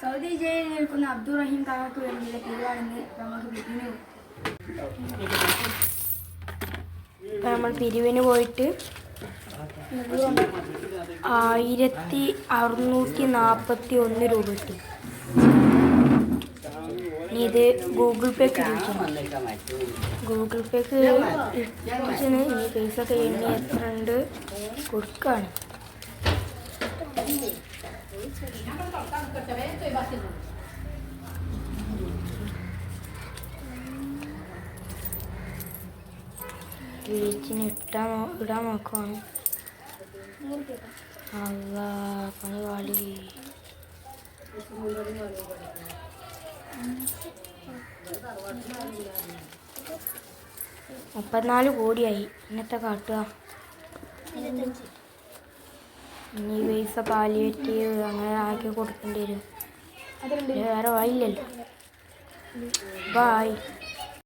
Saudi ജയിലിൽ നിൽക്കുന്ന അബ്ദുൾ റഹീം കാക്കു വേണ്ടിയുള്ള പിരിവാണെന്ന് നമുക്ക് പിരിവിന് നമ്മൾ പിരിവിന് പോയിട്ട് ആയിരത്തി അറുന്നൂറ്റി നാൽപ്പത്തി ഒന്ന് രൂപ കിട്ടി. ഇത് ഗൂഗിൾ പേക്ക് ഗൂഗിൾ പേക്ക് പൈസ എണ്ണി എത്ര ഉണ്ട് കൊടുക്കാണ്. വീച്ചിന് ഇട്ടാൻ നോ- ഇടാൻ നോക്കുവാണ് അല്ല പണി പാടി മുപ്പത്തിനാല് കോടിയായി ഇന്നത്തെ കാട്ടുക ഇനി പൈസ പാലിയേറ്റീവ് അങ്ങനെ ആക്കി കൊടുക്കേണ്ടി വരും. വേറെ വഴിയില്ലല്ലോ. ബായ്